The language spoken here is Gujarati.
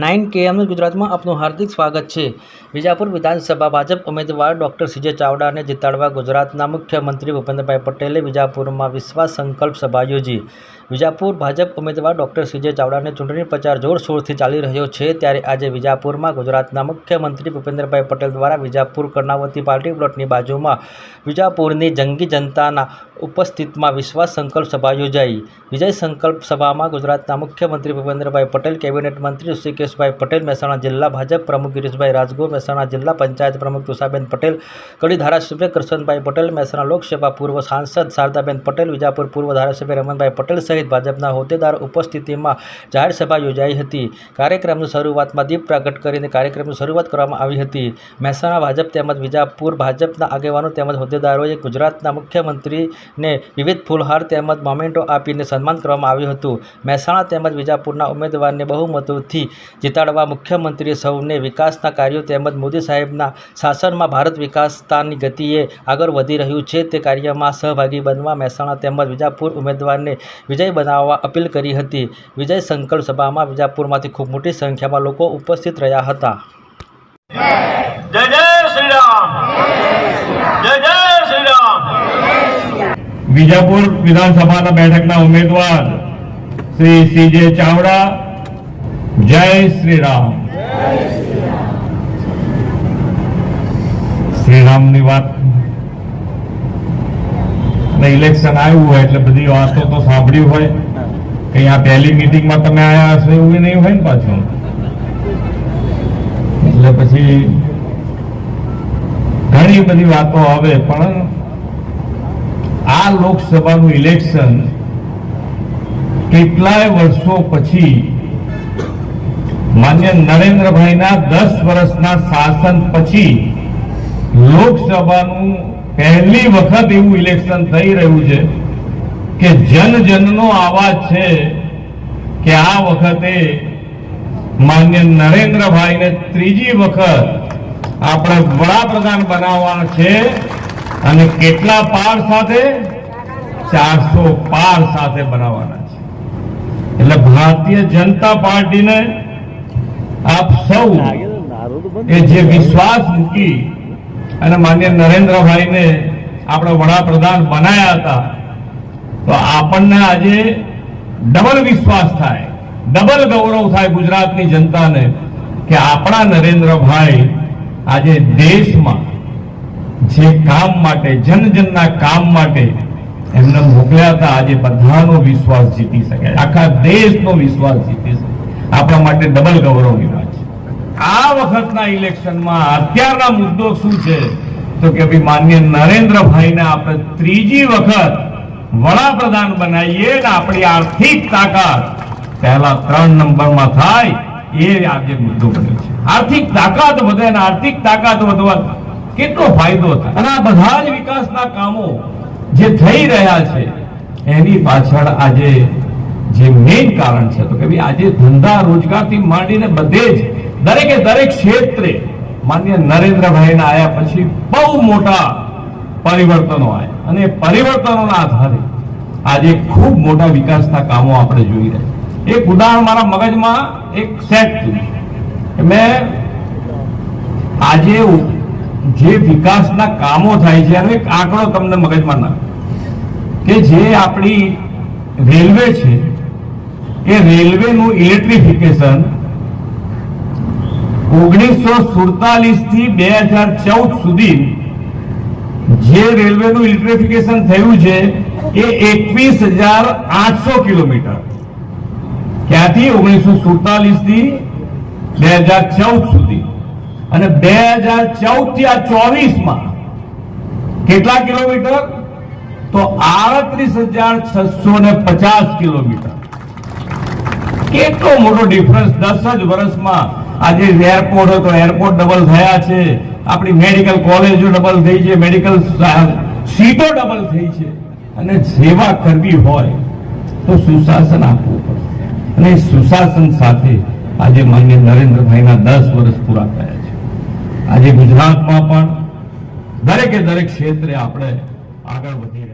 નાઇન કેએમનું ગુજરાતમાં આપનું હાર્દિક સ્વાગત છે. વિજાપુર વિધાનસભા ભાજપ ઉમેદવાર ડૉક્ટર સીજે ચાવડાને જીતાડવા ગુજરાતના મુખ્યમંત્રી ભૂપેન્દ્રભાઈ પટેલે વિજાપુરમાં વિશ્વાસ સંકલ્પ સભા યોજી. વિજાપુર ભાજપ ઉમેદવાર ડૉક્ટર સુજય ચાવડાને ચૂંટણી પ્રચાર જોરશોરથી ચાલી રહ્યો છે ત્યારે આજે વિજાપુરમાં ગુજરાતના મુખ્યમંત્રી ભૂપેન્દ્રભાઈ પટેલ દ્વારા વિજાપુર કર્ણાવતી પાર્ટી પ્લોટની બાજુમાં વિજાપુરની જંગી જનતાના ઉપસ્થિતમાં વિશ્વાસ સંકલ્પ સભા યોજાઈ. વિજય સંકલ્પ સભામાં ગુજરાતના મુખ્યમંત્રી ભૂપેન્દ્રભાઈ પટેલ, કેબિનેટ મંત્રી ઋષિકેશભાઈ પટેલ, મહેસાણા જિલ્લા ભાજપ પ્રમુખ ગિરીશભાઈ રાજગોર, મહેસાણા જિલ્લા પંચાયત પ્રમુખ તુષાબેન પટેલ, કડી ધારાસભ્ય કરશનભાઈ પટેલ, મહેસાણા લોકસભા પૂર્વ સાંસદ શારદાબેન પટેલ, વિજાપુર પૂર્વ ધારાસભ્ય રમણભાઈ પટેલ સહિત ભાજપના હોદ્દેદાર ઉપસ્થિતિમાં જાહેર યોજાઈ હતી. કાર્યક્રમની શરૂઆતમાં દીપ પ્રાગટ કરીને કાર્યક્રમની શરૂઆત કરવામાં આવી હતી. મહેસાણા ભાજપ તેમજ વિજાપુર ભાજપના આગેવાનો તેમજ હોદ્દેદારોએ ગુજરાતના મુખ્યમંત્રીને વિવિધ ફૂલહાર તેમજ મોમેન્ટો આપીને સન્માન કરવામાં આવ્યું હતું. મહેસાણા તેમજ વિજાપુરના ઉમેદવારને બહુમતોથી જીતાડવા મુખ્યમંત્રીએ સૌને વિકાસના કાર્યો તેમજ મોદી સાહેબના શાસનમાં ભારત વિકાસતાની ગતિએ આગળ વધી રહ્યું છે તે કાર્યમાં સહભાગી બનવા મહેસાણા તેમજ વિજાપુર ઉમેદવારને વિજય બનાવવા અપીલ કરી હતી. વિજય સંકલ્પ સભામાં વિજાપુરમાંથી ખૂબ મોટી સંખ્યામાં લોકો ઉપસ્થિત રહ્યા હતા. જય જય શ્રી રામ જય જય શ્રી રામ વિજાપુર વિધાનસભાના બેઠકના ઉમેદવાર શ્રી સીજે ચાવડા જય શ્રી રામ શ્રી રામની વાત અને ઇલેક્શન આવ્યું હોય એટલે બધી વાતો તો સાંભળ્યું હોય. કે આ પહેલી મિટિંગમાં તમે આયા હશો એવું નહીં હોય ને પાછું. એટલે પછી ઘણી બધી વાતો આવે, પણ આ લોકસભાનું ઇલેક્શન કેટલાય વર્ષો પછી માન્ય નરેન્દ્રભાઈના દસ વર્ષના શાસન પછી લોકસભાનું પહેલી વખત એવું ઇલેક્શન થઈ રહ્યું છે કે જન જનનો અવાજ છે કે આ વખતે માન્ય નરેન્દ્રભાઈને ત્રીજી વખત આપણે વડાપ્રધાન બનાવવાના છે અને કેટલા પાર સાથે? ચારસો પાર સાથે બનાવવાના છે. એટલે ભારતીય જનતા પાર્ટીને આપ સૌ એ જે વિશ્વાસ મૂકી અને માન્ય નરેન્દ્રભાઈને આપણે વડાપ્રધાન બનાયા હતા. તો આપણને આજે ડબલ વિશ્વાસ થાય, ડબલ ગૌરવ થાય ગુજરાતની જનતાને કે આપણા નરેન્દ્રભાઈ આજે દેશમાં જે કામ માટે જન જનના કામ માટે એમને મોકલ્યા હતા, આજે બધાનો વિશ્વાસ જીતી શકે, આખા દેશનો વિશ્વાસ જીતી શકે. આપણા માટે ડબલ ગૌરવની વાત આ વખતના ઇલેક્શનમાં અત્યારના મુદ્દો શું છે? તો કે ભાઈ માન્ય નરેન્દ્રભાઈને આપણે ત્રીજી વખત વડાપ્રધાન બનાવીએ ને આપણી આર્થિક તાકાત પહેલા ત્રણ નંબરમાં થાય એ આજે મુદ્દો બન્યો છે. આર્થિક તાકાત વધે ને આર્થિક તાકાત વધવા કેટલો ફાયદો થાય? અને આ બધા જ વિકાસના કામો જે થઈ રહ્યા છે, એની પાછળ આજે જે મેઇન કારણ છે, તો કે ભાઈ આજે ધંધા રોજગારથી માંડીને બધે જ દરેકે દરેક ક્ષેત્રે માન્ય નરેન્દ્રભાઈના આયા પછી બહુ મોટા પરિવર્તનો આવ્યા અને પરિવર્તનોના આધારે આજે ખૂબ મોટા વિકાસના કામો આપણે જોઈ રહ્યા એક ઉદાહરણ મારા મગજમાં એક સેટ થયું મેં આજે જે વિકાસના કામો થાય છે, એનો એક આંકડો તમને મગજમાં ના કે જે આપણી રેલવે છે, એ રેલવેનું ઇલેક્ટ્રિફિકેશન ઓગણીસો સુડતાલીસથી બે હજાર ચૌદ સુધી જે રેલવેનું ઇલેક્ટ્રિફિકેશન થયું છે એ એકવીસ હજાર આઠસો કિલોમીટર. ક્યાંથી? ઓગણીસો સુડતાલીસથી બે હજાર ચૌદ સુધી. અને બે હજાર ચૌદથી આ ચોવીસમાં કેટલા કિલોમીટર? તો આડત્રીસ હજાર છસો ને પચાસ કિલોમીટર. કેટલો મોટો ડિફરન્સ દસ જ વર્ષમાં આજે એરપોર્ટ હતો એરપોર્ટ ડબલ થયા છે. આપણી મેડિકલ કોલેજો ડબલ થઈ છે મેડિકલ સીટો ડબલ થઈ છે. અને સેવા કરવી હોય તો સુશાસન આપવું પડે અને સુશાસન સાથે આજે માન્ય નરેન્દ્રભાઈના દસ વર્ષ પૂરા થયા છે. આજે ગુજરાતમાં પણ દરેકે દરેક ક્ષેત્રે આપણે આગળ વધી રહ્યા છીએ